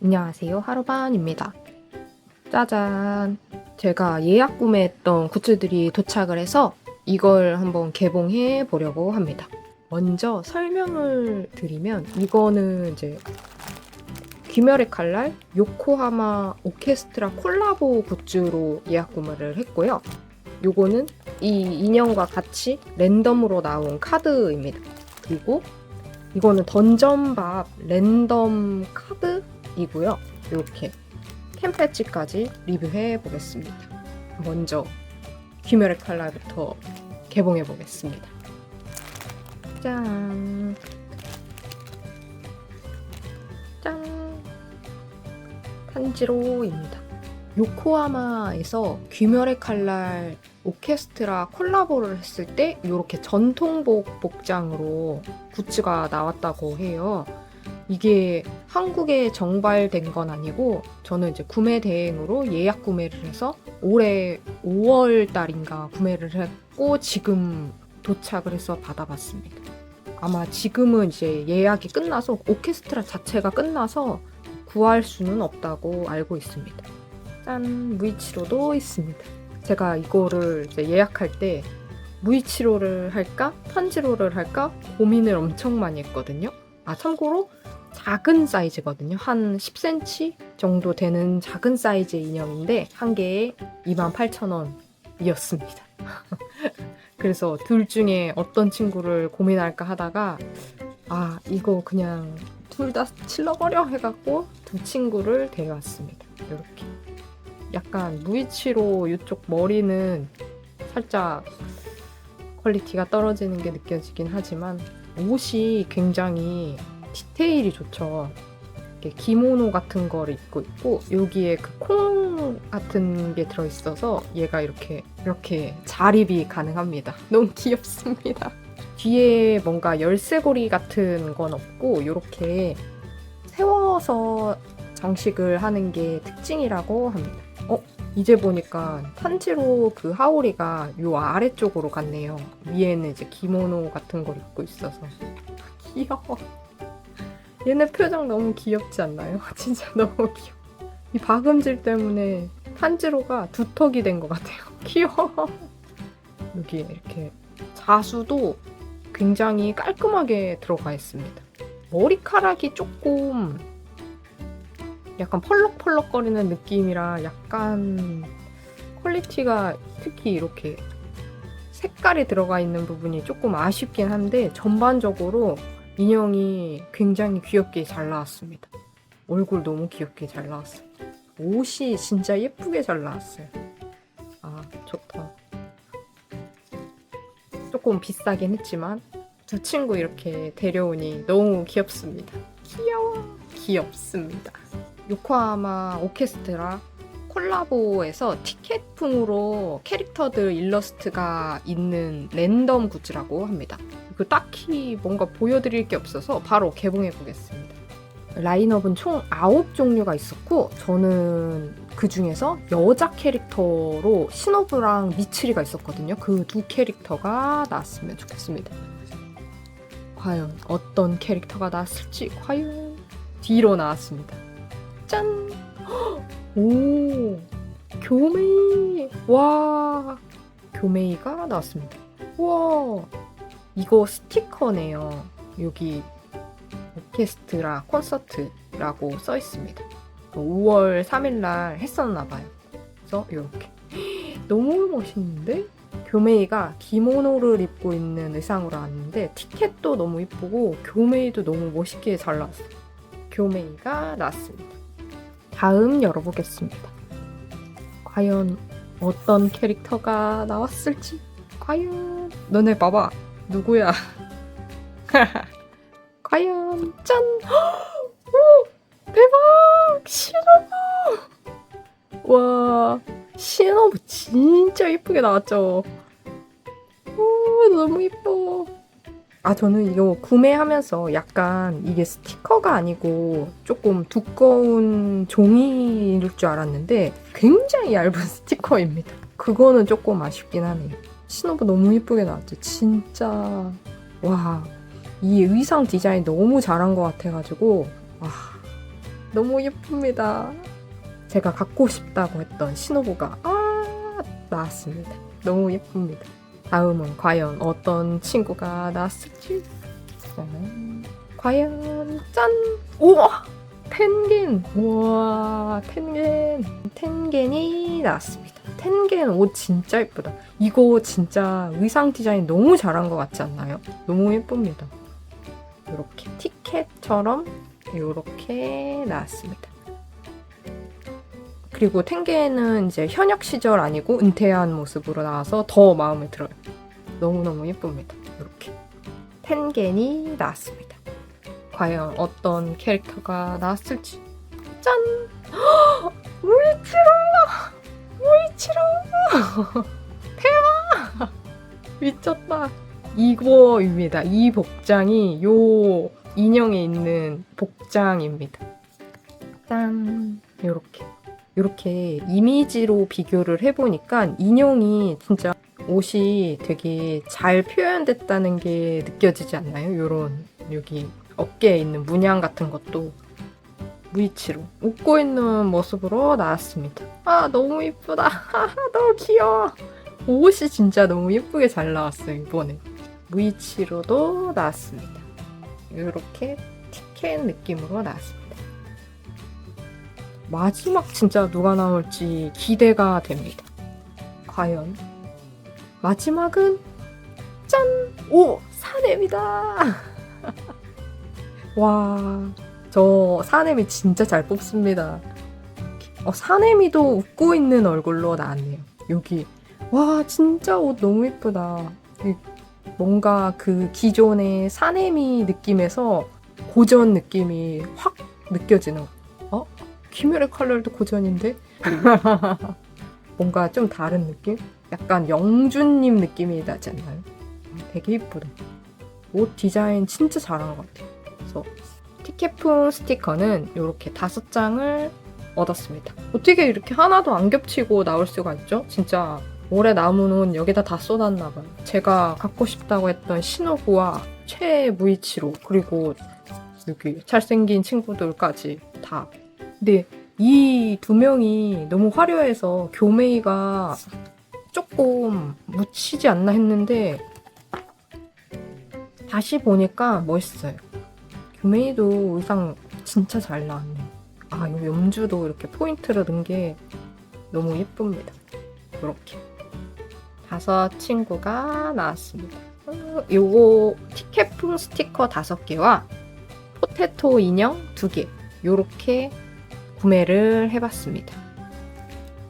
안녕하세요. 하루반입니다. 짜잔. 제가 예약 구매했던 굿즈들이 도착을 해서 이걸 한번 개봉해 보려고 합니다. 먼저 설명을 드리면 이거는 이제 귀멸의 칼날 요코하마 오케스트라 콜라보 굿즈로 예약 구매를 했고요. 요거는 이 인형과 같이 랜덤으로 나온 카드입니다. 그리고 이거는 던전밥 랜덤 카드 이고요. 이렇게 캠패치까지 리뷰해 보겠습니다. 먼저 귀멸의 칼날부터 개봉해 보겠습니다. 짠. 짠. 탄지로입니다. 요코하마에서 귀멸의 칼날 오케스트라 콜라보를 했을 때 이렇게 전통복 복장으로 굿즈가 나왔다고 해요. 이게 한국에 정발된 건 아니고 저는 이제 구매 대행으로 예약 구매를 해서 올해 5월 달인가 구매를 했고 지금 도착을 해서 받아봤습니다. 아마 지금은 이제 예약이 끝나서 오케스트라 자체가 끝나서 구할 수는 없다고 알고 있습니다. 짠 무이치로도 있습니다. 제가 이거를 이제 예약할 때 무이치로를 할까 탄지로를 할까 고민을 엄청 많이 했거든요. 아 참고로 작은 사이즈거든요. 한 10cm 정도 되는 작은 사이즈의 인형인데 한 개에 28,000원이었습니다. 그래서 둘 중에 어떤 친구를 고민할까 하다가 아 이거 그냥 둘 다 칠러버려 해갖고 두 친구를 데려왔습니다. 이렇게 약간 무이치로 이쪽 머리는 살짝 퀄리티가 떨어지는 게 느껴지긴 하지만 옷이 굉장히 디테일이 좋죠. 이렇게 기모노 같은 거를 입고 있고 여기에 그 콩 같은 게 들어있어서 얘가 이렇게 이렇게 자립이 가능합니다. 너무 귀엽습니다. 뒤에 뭔가 열쇠고리 같은 건 없고 이렇게 세워서 장식을 하는 게 특징이라고 합니다. 어? 이제 보니까 탄지로 그 하오리가 요 아래쪽으로 갔네요. 위에는 이제 기모노 같은 걸 입고 있어서 귀여워. 얘네 표정 너무 귀엽지 않나요? 진짜 너무 귀여워. 이 박음질 때문에 탄지로가 두턱이 된 것 같아요. 귀여워. 여기 이렇게 자수도 굉장히 깔끔하게 들어가 있습니다. 머리카락이 조금 약간 펄럭펄럭거리는 느낌이라 약간 퀄리티가 특히 이렇게 색깔이 들어가 있는 부분이 조금 아쉽긴 한데 전반적으로 인형이 굉장히 귀엽게 잘 나왔습니다. 얼굴 너무 귀엽게 잘 나왔어요. 옷이 진짜 예쁘게 잘 나왔어요. 아, 좋다. 조금 비싸긴 했지만 두 친구 이렇게 데려오니 너무 귀엽습니다. 귀여워. 귀엽습니다. 요코하마 오케스트라 콜라보에서 티켓풍으로 캐릭터들 일러스트가 있는 랜덤 굿즈라고 합니다. 그 딱히 뭔가 보여드릴 게 없어서 바로 개봉해 보겠습니다. 라인업은 총 9종류가 있었고 저는 그 중에서 여자 캐릭터로 시노부랑 미츠리가 있었거든요. 그 두 캐릭터가 나왔으면 좋겠습니다. 과연 어떤 캐릭터가 나왔을지 과연 뒤로 나왔습니다. 짠! 오! 교메이! 와! 교메이가 나왔습니다. 와! 이거 스티커네요. 여기 오케스트라 콘서트라고 써 있습니다. 5월 3일날 했었나봐요. 그래서 이렇게. 너무 멋있는데? 교메이가 기모노를 입고 있는 의상으로 왔는데 티켓도 너무 이쁘고 교메이도 너무 멋있게 잘 나왔어요. 교메이가 나왔습니다. 다음 열어보겠습니다. 과연 어떤 캐릭터가 나왔을지? 과연 너네 봐봐 누구야? 과연 짠! 오 대박! 시노부! 와 시노부 진짜 이쁘게 나왔죠? 오 너무 이뻐. 아 저는 이거 구매하면서 약간 이게 스티커가 아니고 조금 두꺼운 종이일 줄 알았는데 굉장히 얇은 스티커입니다. 그거는 조금 아쉽긴 하네요. 신호부 너무 이쁘게 나왔죠. 진짜 와 이 의상 디자인 너무 잘한 것 같아가지고 와 너무 예쁩니다. 제가 갖고 싶다고 했던 신호부가 아 나왔습니다. 너무 예쁩니다. 다음은 과연 어떤 친구가 나왔을지 짠. 과연 짠! 우와! 텐겐! 우와 텐겐! 텐겐이 나왔습니다. 텐겐 옷 진짜 예쁘다. 이거 진짜 의상 디자인 너무 잘한 것 같지 않나요? 너무 예쁩니다. 이렇게 티켓처럼 이렇게 나왔습니다. 그리고 텐게는 이제 현역 시절 아니고 은퇴한 모습으로 나와서 더 마음에 들어요. 너무너무 예쁩니다. 이렇게. 텐겐이 나왔습니다. 과연 어떤 캐릭터가 나왔을지. 짠! 헉! 무이치로! 무이치로! 대박! 미쳤다. 이거입니다. 이 복장이 요 인형에 있는 복장입니다. 짠! 요렇게. 이렇게 이미지로 비교를 해보니까 인형이 진짜 옷이 되게 잘 표현됐다는 게 느껴지지 않나요? 요런 여기 어깨에 있는 문양 같은 것도 무이치로 웃고 있는 모습으로 나왔습니다. 아 너무 이쁘다. 너무 귀여워. 옷이 진짜 너무 예쁘게 잘 나왔어요 이번에. 무이치로도 나왔습니다. 이렇게 티켓 느낌으로 나왔습니다. 마지막 진짜 누가 나올지 기대가 됩니다. 과연 마지막은 짠! 오! 사nem이다! 와, 저 사nem이 진짜 잘 뽑습니다. 어, 사nem이도 웃고 있는 얼굴로 나왔네요. 여기. 와, 진짜 옷 너무 예쁘다. 이 뭔가 그 기존의 사nem이 느낌에서 고전 느낌이 확 느껴지는 어? 키메라 컬러도 고전인데? 뭔가 좀 다른 느낌? 약간 영준님 느낌이 나지 않나요? 되게 이쁘다. 옷 디자인 진짜 잘한 것 같아요. 그래서 티켓풍 스티커는 이렇게 다섯 장을 얻었습니다. 어떻게 이렇게 하나도 안 겹치고 나올 수가 있죠? 진짜 올해 남은 옷 여기다 다 쏟았나 봐요. 제가 갖고 싶다고 했던 신호부와 최무이치로 그리고 여기 잘생긴 친구들까지 다. 근데 이 두 명이 너무 화려해서 교메이가 조금 묻히지 않나 했는데 다시 보니까 멋있어요. 교메이도 의상 진짜 잘 나왔네. 아, 이 염주도 이렇게 포인트를 넣은 게 너무 예쁩니다. 이렇게 다섯 친구가 나왔습니다. 어, 요거 티켓풍 스티커 다섯 개와 포테토 인형 두 개. 요렇게 구매를 해봤습니다.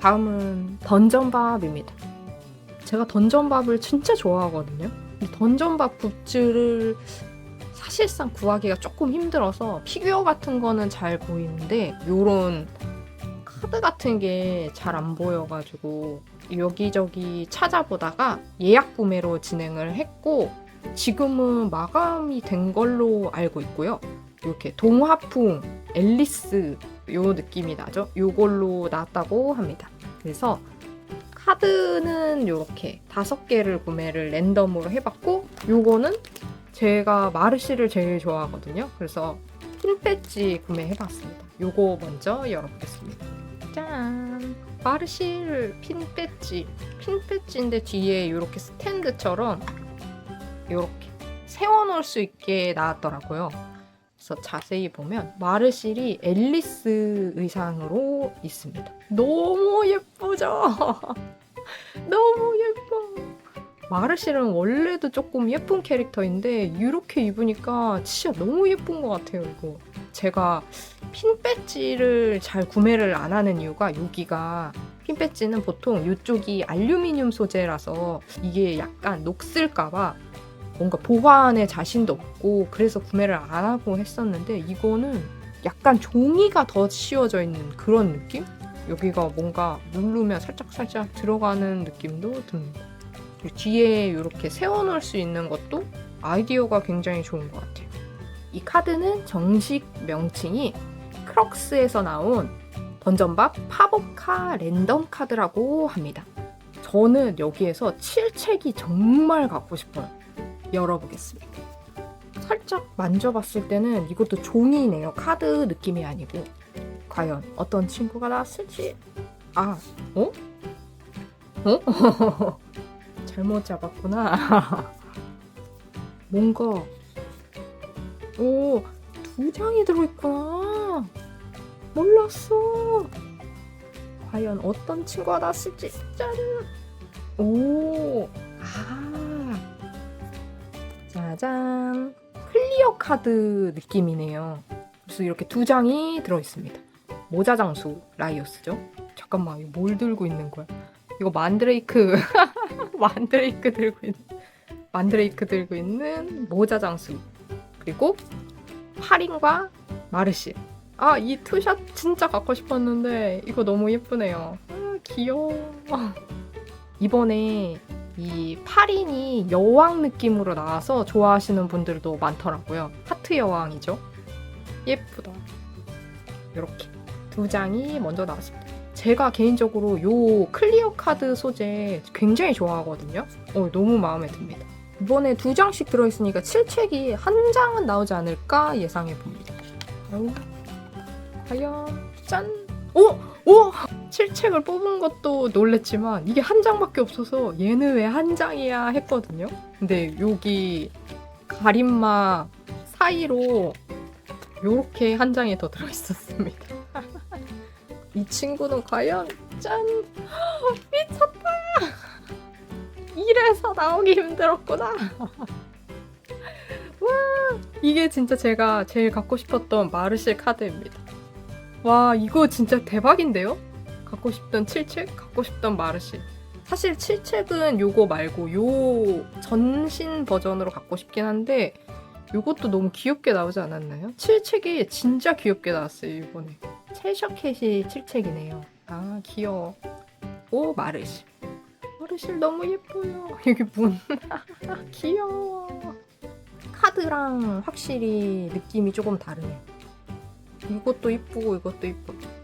다음은 던전밥입니다. 제가 던전밥을 진짜 좋아하거든요. 이 던전밥 굿즈를 사실상 구하기가 조금 힘들어서 피규어 같은 거는 잘 보이는데 요런 카드 같은 게 잘 안 보여가지고 여기저기 찾아보다가 예약 구매로 진행을 했고 지금은 마감이 된 걸로 알고 있고요. 이렇게 동화풍 앨리스 요 느낌이 나죠? 요걸로 나왔다고 합니다. 그래서 카드는 이렇게 다섯 개를 구매를 랜덤으로 해봤고 요거는 제가 마르시를 제일 좋아하거든요. 그래서 핀 배지 구매해봤습니다. 요거 먼저 열어보겠습니다. 짠! 마르실 핀 배지. 핀 배지인데 뒤에 이렇게 스탠드처럼 이렇게 세워놓을 수 있게 나왔더라고요. 그래서 자세히 보면 마르실이 앨리스 의상으로 있습니다. 너무 예쁘죠? 너무 예뻐. 마르실은 원래도 조금 예쁜 캐릭터인데 이렇게 입으니까 진짜 너무 예쁜 것 같아요, 이거. 제가 핀 배지를 잘 구매를 안 하는 이유가 여기가 핀 배지는 보통 이쪽이 알루미늄 소재라서 이게 약간 녹슬까봐 뭔가 보관에 자신도 없고 그래서 구매를 안 하고 했었는데 이거는 약간 종이가 더 씌워져 있는 그런 느낌? 여기가 뭔가 누르면 살짝살짝 들어가는 느낌도 듭니다. 뒤에 이렇게 세워놓을 수 있는 것도 아이디어가 굉장히 좋은 것 같아요. 이 카드는 정식 명칭이 크럭스에서 나온 던전밥 파보카 랜덤 카드라고 합니다. 저는 여기에서 7책이 정말 갖고 싶어요. 열어보겠습니다. 살짝 만져봤을 때는 이것도 종이네요. 카드 느낌이 아니고 과연 어떤 친구가 나왔을지. 아, 어? 어? 잘못 잡았구나. 뭔가 오, 두 장이 들어있구나. 몰랐어. 과연 어떤 친구가 나왔을지. 짠. 오, 아. 짜잔. 클리어 카드 느낌이네요. 그래서 이렇게 두 장이 들어있습니다. 모자 장수 라이오스죠. 잠깐만, 이거 뭘 들고 있는 거야? 이거 만드레이크, 만드레이크 들고 있는, 만드레이크 들고 있는 모자 장수. 그리고 파린과 마르시. 아, 이 투샷 진짜 갖고 싶었는데 이거 너무 예쁘네요. 아, 귀여워. 이번에 이 파린이 여왕 느낌으로 나와서 좋아하시는 분들도 많더라고요. 하트 여왕이죠. 예쁘다. 이렇게 두 장이 먼저 나왔습니다. 제가 개인적으로 요 클리어 카드 소재 굉장히 좋아하거든요. 어, 너무 마음에 듭니다. 이번에 두 장씩 들어있으니까 칠책이 한 장은 나오지 않을까 예상해 봅니다. 과연 짠! 오! 오! 칠책을 뽑은 것도 놀랬지만 이게 한 장밖에 없어서 얘는 왜 한 장이야 했거든요. 근데 여기 가림막 사이로 요렇게 한 장이 더 들어있었습니다. 이 친구는 과연 짠! 미쳤다! 이래서 나오기 힘들었구나. 와, 이게 진짜 제가 제일 갖고 싶었던 마르실 카드입니다. 와, 이거 진짜 대박인데요? 갖고 싶던 칠책, 갖고 싶던 마르실. 사실 칠책은 요거 말고 요 전신 버전으로 갖고 싶긴 한데 요것도 너무 귀엽게 나오지 않았나요? 칠책이 진짜 귀엽게 나왔어요, 이번에. 첼셔캣이 칠책이네요. 아, 귀여워. 오, 마르실. 마르실 너무 예뻐요. 여기 문. 귀여워. 카드랑 확실히 느낌이 조금 다르네요. 이것도 이쁘고 이것도 이쁘고.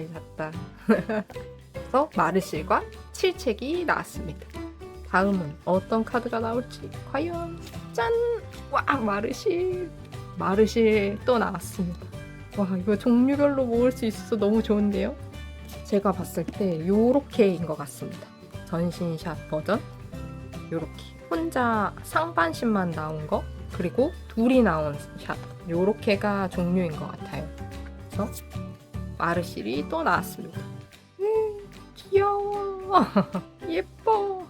잘 샀다. 그래서 마르실과 칠책이 나왔습니다. 다음은 어떤 카드가 나올지 과연 짠! 와 마르실 마르실 또 나왔습니다. 와 이거 종류별로 모을 수 있어서 너무 좋은데요? 제가 봤을 때 요렇게인 것 같습니다. 전신샷 버전 요렇게 혼자 상반신만 나온 거 그리고 둘이 나온 샷 요렇게가 종류인 것 같아요. 그래서 마르실이 또 나왔습니다. 음, 귀여워 예뻐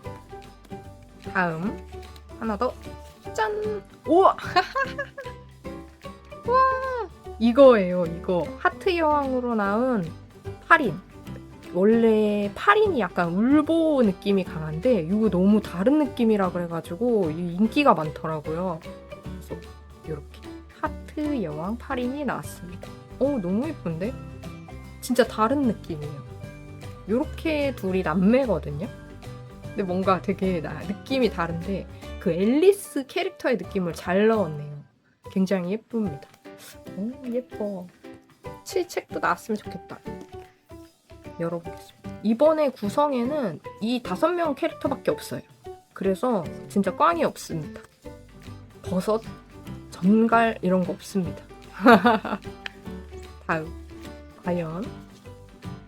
다음 하나 더 짠! 우와! 와! 이거예요, 이거. 하트 여왕으로 나온 파린. 원래 파린이 약간 울보 느낌이 강한데 이거 너무 다른 느낌이라 그래가지고 이 인기가 많더라고요. 그래서 이렇게 하트 여왕 파린이 나왔습니다. 오 너무 예쁜데? 진짜 다른 느낌이에요. 이렇게 둘이 남매거든요. 근데 뭔가 되게 나 느낌이 다른데 그 앨리스 캐릭터의 느낌을 잘 넣었네요. 굉장히 예쁩니다. 오 예뻐. 칠책도 나왔으면 좋겠다. 열어보겠습니다. 이번에 구성에는 이 다섯 명 캐릭터밖에 없어요. 그래서 진짜 꽝이 없습니다. 버섯, 전갈 이런 거 없습니다. 다음 과연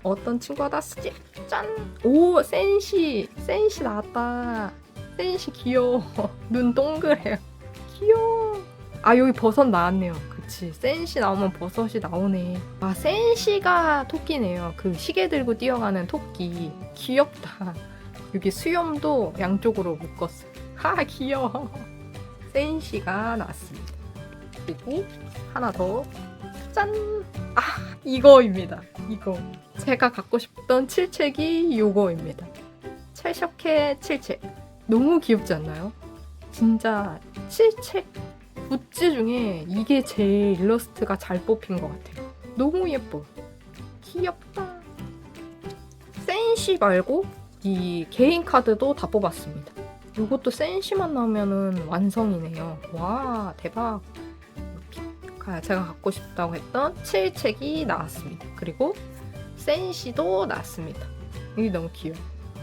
어떤 친구가 나왔을지 짠! 오 센시 센시 나왔다. 센시 귀여워. 눈 동그래요. 귀여워. 아 여기 버섯 나왔네요. 그치 센시 나오면 버섯이 나오네. 아 센시가 토끼네요. 그 시계 들고 뛰어가는 토끼. 귀엽다. 여기 수염도 양쪽으로 묶었어. 하 귀여워. 센시가 나왔습니다. 그리고 하나 더 짠! 아 이거입니다. 이거. 제가 갖고 싶던 칠책이 요거입니다. 첼셔케 칠책. 너무 귀엽지 않나요? 진짜 칠책 굿즈 중에 이게 제일 일러스트가 잘 뽑힌 것 같아요. 너무 예뻐. 귀엽다. 센시 말고 이 개인 카드도 다 뽑았습니다. 이것도 센시만 나오면은 완성이네요. 와 대박. 이렇게 제가 갖고 싶다고 했던 칠책이 나왔습니다. 그리고 센시도 나왔습니다. 이게 너무 귀여워.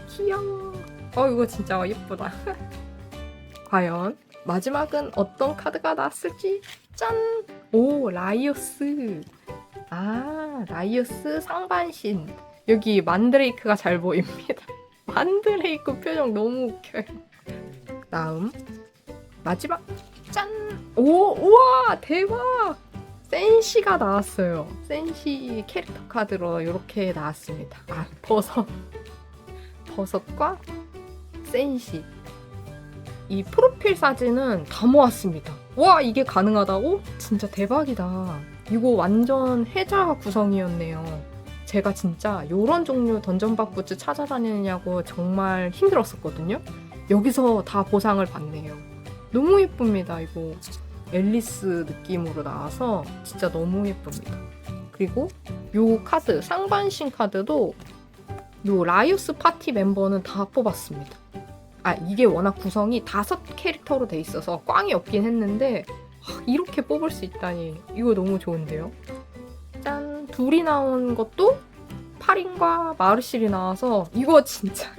귀여워. 어 이거 진짜 예쁘다. 과연 마지막은 어떤 카드가 나왔을지 짠! 오 라이오스 아, 라이오스 상반신. 여기 만드레이크가 잘 보입니다. 만드레이크 표정 너무 웃겨요. 다음 마지막 짠! 오, 우와, 대박! 센시가 나왔어요. 센시 캐릭터 카드로 이렇게 나왔습니다. 아, 버섯. 버섯과 센시. 이 프로필 사진은 다 모았습니다. 와, 이게 가능하다고? 진짜 대박이다. 이거 완전 해자 구성이었네요. 제가 진짜 이런 종류 던전박 굿즈 찾아다니느냐고 정말 힘들었었거든요. 여기서 다 보상을 받네요. 너무 예쁩니다, 이거. 앨리스 느낌으로 나와서 진짜 너무 예쁩니다. 그리고 요 카드, 상반신 카드도 요 라이오스 파티 멤버는 다 뽑았습니다. 아, 이게 워낙 구성이 다섯 캐릭터로 돼 있어서 꽝이 없긴 했는데 아, 이렇게 뽑을 수 있다니 이거 너무 좋은데요? 짠! 둘이 나온 것도 파린과 마르실이 나와서 이거 진짜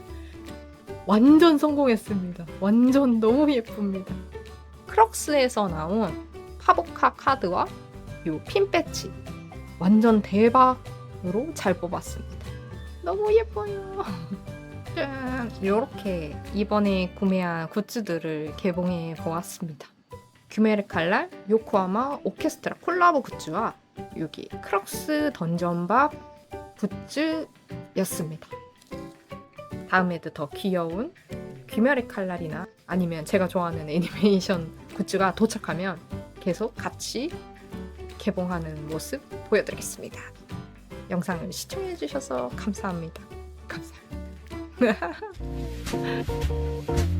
완전 성공했습니다. 완전 너무 예쁩니다. 크럭스에서 나온 파보카 카드와 요핀 배치 완전 대박으로 잘 뽑았습니다. 너무 예뻐요. 짠! 이렇게 이번에 구매한 굿즈들을 개봉해 보았습니다. 규메르 칼날, 요코하마 오케스트라 콜라보 굿즈와 여기 크럭스 던전밥 굿즈였습니다. 다음에도 더 귀여운 귀멸의 칼날이나 아니면 제가 좋아하는 애니메이션 굿즈가 도착하면 계속 같이 개봉하는 모습 보여드리겠습니다. 영상을 시청해주셔서 감사합니다. 감사합니다.